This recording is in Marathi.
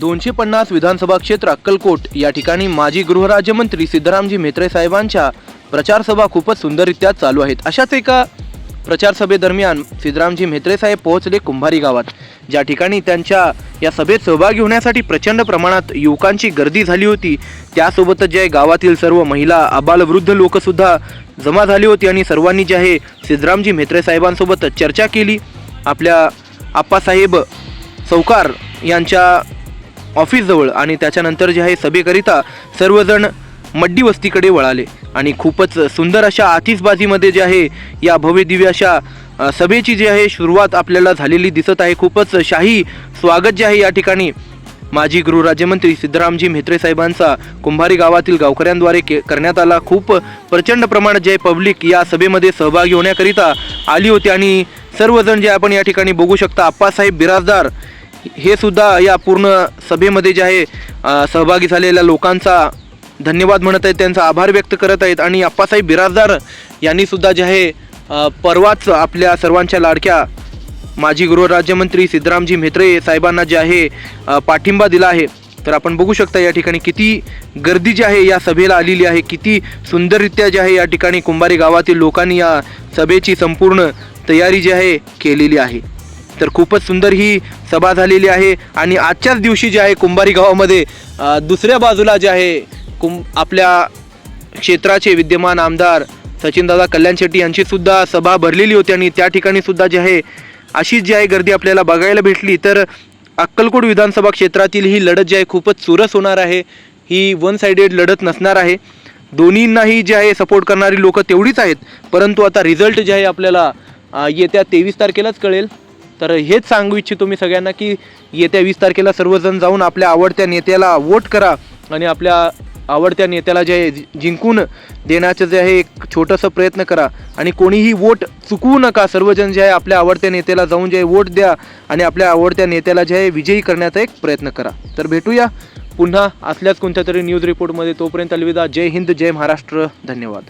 दोनशे पन्नास विधानसभा क्षेत्र अक्कलकोट या ठिकाणी माजी गृहराज्यमंत्री सिद्धरामजी म्हेत्रे साहेबांच्या प्रचारसभा खूपच सुंदररित्या चालू आहेत. अशाच एका प्रचारसभेदरम्यान सिद्धरामजी म्हेत्रे साहेब पोहोचले कुंभारी गावात ज्या ठिकाणी त्यांच्या या सभेत सहभागी होण्यासाठी प्रचंड प्रमाणात युवकांची गर्दी झाली होती. त्यासोबतच जे गावातील सर्व महिला आबालवृद्ध लोकसुद्धा जमा झाली होती आणि सर्वांनी जे आहे सिद्धरामजी म्हेत्रे साहेबांसोबत चर्चा केली. आपल्या आप्पासाहेब सौकार यांच्या ऑफिसजवळ आणि त्याच्यानंतर जे आहे सभेकरिता सर्वजण मड्डी वस्तीकडे वळाले. आणि खूपच सुंदर अशा आतिषबाजीमध्ये जे आहे या भव्य दिव्य अशा सभेची जी आहे सुरुवात आपल्याला झालेली दिसत आहे. खूपच शाही स्वागत जे आहे या ठिकाणी माजी गृहराज्यमंत्री सिद्धरामजी म्हेत्रे साहेबांचा कुंभारी गावातील गावकऱ्यांद्वारे के करण्यात आला. खूप प्रचंड प्रमाणात जे पब्लिक या सभेमध्ये सहभागी होण्याकरिता आली होती. आणि सर्वजण जे आपण या ठिकाणी बघू शकता आप्पासाहेब बिराजदार हे सुद्धा या पूर्ण सभेमध्ये जे आहे सहभागी झालेल्या लोकांचा धन्यवाद म्हणत आहेत त्यांचा आभार व्यक्त करत आहेत. आणि अप्पासाहेब बिराजदार यांनी सुद्धा जे आहे परवाच आपल्या सर्वांच्या लाडक्या माजी गृहराज्यमंत्री सिद्धरामजी म्हेत्रे साहेबांना जे आहे पाठिंबा दिला आहे. तर आपण बघू शकता या ठिकाणी किती गर्दी जी आहे या सभेला आलेली आहे किती सुंदररित्या जे आहे या ठिकाणी कुंभारी गावातील लोकांनी या सभेची संपूर्ण तयारी जी आहे केलेली आहे. तर खूपच सुंदर ही सभा झालेली आहे. आणि आजच्याच दिवशी जे आहे कुंभारी गावामध्ये दुसऱ्या बाजूला जे आहे कुं आपल्या क्षेत्राचे विद्यमान आमदार सचिनदादा कल्याण शेट्टी यांचीसुद्धा सभा भरलेली होती आणि त्या ठिकाणी सुद्धा जे आहे अशीच जी आहे गर्दी आपल्याला बघायला भेटली. तर अक्कलकोट विधानसभा क्षेत्रातील ही लढत जी आहे खूपच चुरस होणार आहे. ही वन सायडेड लढत नसणार आहे. दोन्हींनाही जे आहे सपोर्ट करणारी लोक तेवढीच आहेत. परंतु आता रिझल्ट जे आहे आपल्याला येत्या तेवीस तारखेलाच कळेल. तर हेच सांगू इच्छितो मी सगळ्यांना की येत्या वीस तारखेला सर्वजण जाऊन आपल्या आवडत्या नेत्याला वोट करा आणि आपल्या आवडत्या नेत्याला जे आहे जि- जिंकून देण्याचं जे आहे एक छोटंसं प्रयत्न करा. आणि कोणीही वोट चुकवू नका. सर्वजण जे आहे आपल्या आवडत्या नेत्याला जाऊन जे आहे वोट द्या आणि आपल्या आवडत्या नेत्याला जे आहे विजयी करण्याचा एक प्रयत्न करा. तर भेटूया पुन्हा असल्याच कोणत्या तरी न्यूज रिपोर्टमध्ये तोपर्यंत अलविदा. जय हिंद जय महाराष्ट्र. धन्यवाद.